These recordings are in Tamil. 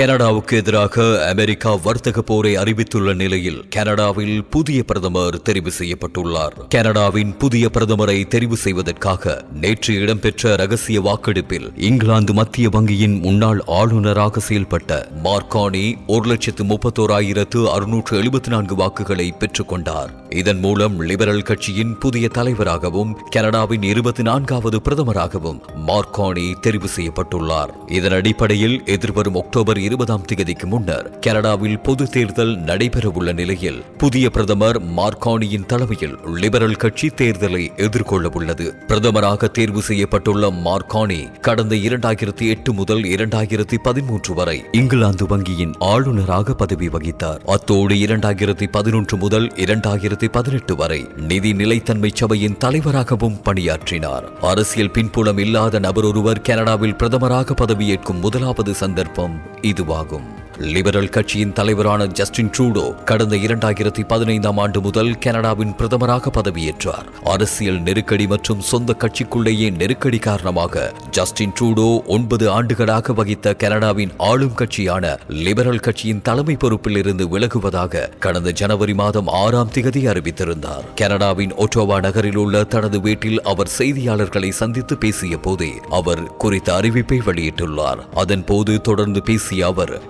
கனடாவுக்கு எதிராக அமெரிக்கா வர்த்தக போரை அறிவித்துள்ள நிலையில் கனடாவில் புதிய பிரதமர் தெரிவு செய்யப்பட்டுள்ளார். கனடாவின் புதிய பிரதமரை தெரிவு செய்வதற்காக நேற்று இடம்பெற்ற ரகசிய வாக்கெடுப்பில் இங்கிலாந்து மத்திய வங்கியின் முன்னாள் ஆளுநராக செயல்பட்ட மார்கானி ஒரு லட்சத்து முப்பத்தோராயிரத்து அறுநூற்று எழுபத்தி நான்கு வாக்குகளை பெற்றுக் கொண்டார். இதன் மூலம் லிபரல் கட்சியின் புதிய தலைவராகவும் கனடாவின் இருபத்தி நான்காவது பிரதமராகவும் மார்கானி தெரிவு செய்யப்பட்டுள்ளார். இதன் அடிப்படையில் எதிர்வரும் அக்டோபர் இருபதாம் தேதிக்கு முன்னர் கனடாவில் பொது தேர்தல் நடைபெறவுள்ள நிலையில் புதிய பிரதமர் மார்கானியின் தலைமையில் லிபரல் கட்சி தேர்தலை எதிர்கொள்ள உள்ளது பிரதமராக தேர்வு செய்யப்பட்டுள்ள மார்கானி கடந்த இரண்டாயிரத்தி எட்டு முதல் இரண்டாயிரத்தி பதிமூன்று வரை இங்கிலாந்து வங்கியின் ஆளுநராக பதவி வகித்தார். அத்தோடு இரண்டாயிரத்தி பதினொன்று முதல் இரண்டாயிரத்தி பதினெட்டு வரை நிதி நிலைத்தன்மை சபையின் தலைவராகவும் பணியாற்றினார். அரசியல் பின்புலம் இல்லாத நபர் ஒருவர் கனடாவில் பிரதமராக பதவியேற்கும் முதலாவது சந்தர்ப்பம் இது. இதுவாகும். லிபரல் கட்சியின் தலைவரான ஜஸ்டின் ட்ரூடோ கடந்த இரண்டாயிரத்தி பதினைந்தாம் ஆண்டு முதல் கனடாவின் பிரதமராக பதவியேற்றார். அரசியல் நெருக்கடி மற்றும் சொந்த கட்சிக்குள்ளேயே நெருக்கடி காரணமாக ஜஸ்டின் ட்ரூடோ ஒன்பது ஆண்டுகளாக வகித்த கனடாவின் ஆளும் கட்சியான லிபரல் கட்சியின் தலைமை பொறுப்பில் இருந்து விலகுவதாக கடந்த ஜனவரி மாதம் ஆறாம் திகதி அறிவித்திருந்தார். கனடாவின் ஒட்டோவா நகரில் உள்ள தனது வீட்டில் அவர் செய்தியாளர்களை சந்தித்து பேசிய போதே அவர் குறித்த அறிவிப்பை வெளியிட்டுள்ளார். அதன் போது தொடர்ந்து பேசிய அவர்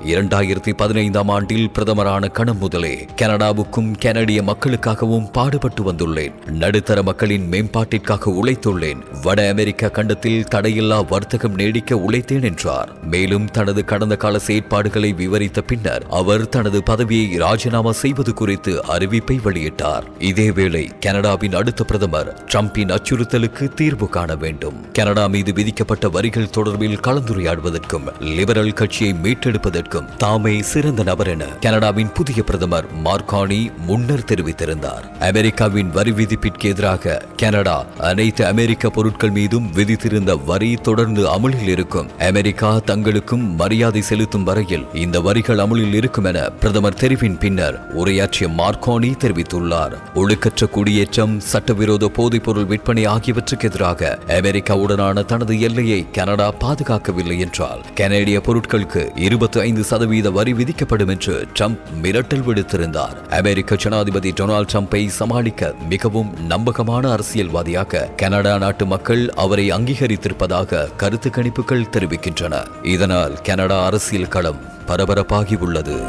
இரண்டாயிரத்தி பதினைந்தாம் ஆண்டில் பிரதமரான கணம் முதலே கனடாவுக்கும் கனடிய மக்களுக்காகவும் பாடுபட்டு வந்துள்ளேன். நடுத்தர மக்களின் மேம்பாட்டிற்காக உழைத்துள்ளேன். வட அமெரிக்க கண்டத்தில் தடையில்லா வர்த்தகம் நீடிக்க உழைத்தேன் என்றார். மேலும் தனது கடந்த கால செயற்பாடுகளை விவரித்த பின்னர் அவர் தனது பதவியை ராஜினாமா செய்வது குறித்து அறிவிப்பை வெளியிட்டார். இதேவேளை கனடாவின் அடுத்த பிரதமர் டிரம்பின் அச்சுறுத்தலுக்கு தீர்வு காண வேண்டும். கனடா மீது விதிக்கப்பட்ட வரிகள் தொடர்பில் கலந்துரையாடுவதற்கும் லிபரல் கட்சியை மீட்டெடுப்பதற்கும் தாமே சிறந்த நபர் என கனடாவின் புதிய பிரதமர் மார்கானி முன்னர் தெரிவித்திருந்தார். அமெரிக்காவின் வரி விதிப்பிற்கு எதிராக கனடா அனைத்து அமெரிக்க பொருட்கள் மீதும் விதித்திருந்த வரி தொடர்ந்து அமலில் இருக்கும். அமெரிக்கா தங்களுக்கும் மரியாதை செலுத்தும் வரையில் இந்த வரிகள் அமலில் இருக்கும் என பிரதமர் தெரிவின் பின்னர் உரையாற்றிய மார்கானி தெரிவித்துள்ளார். ஒழுக்கற்ற குடியேற்றம் சட்டவிரோத போதைப்பொருள் விற்பனை ஆகியவற்றுக்கு எதிராக அமெரிக்காவுடனான தனது எல்லையை கனடா பாதுகாக்கவில்லை என்றால் கனேடிய பொருட்களுக்கு இருபத்தி ஐந்து சதவீத வரி விதிக்கப்படும் என்று ட்ரம்ப் மிரட்டல் விடுத்திருந்தார். அமெரிக்க ஜனாதிபதி டொனால்ட் ட்ரம்பை சமாளிக்க மிகவும் நம்பகமான அரசியல்வாதியாக கனடா நாட்டு மக்கள் அவரை அங்கீகரித்திருப்பதாக கருத்து கணிப்புகள் தெரிவிக்கின்றன. இதனால் கனடா அரசியல் களம் பரபரப்பாகி உள்ளது.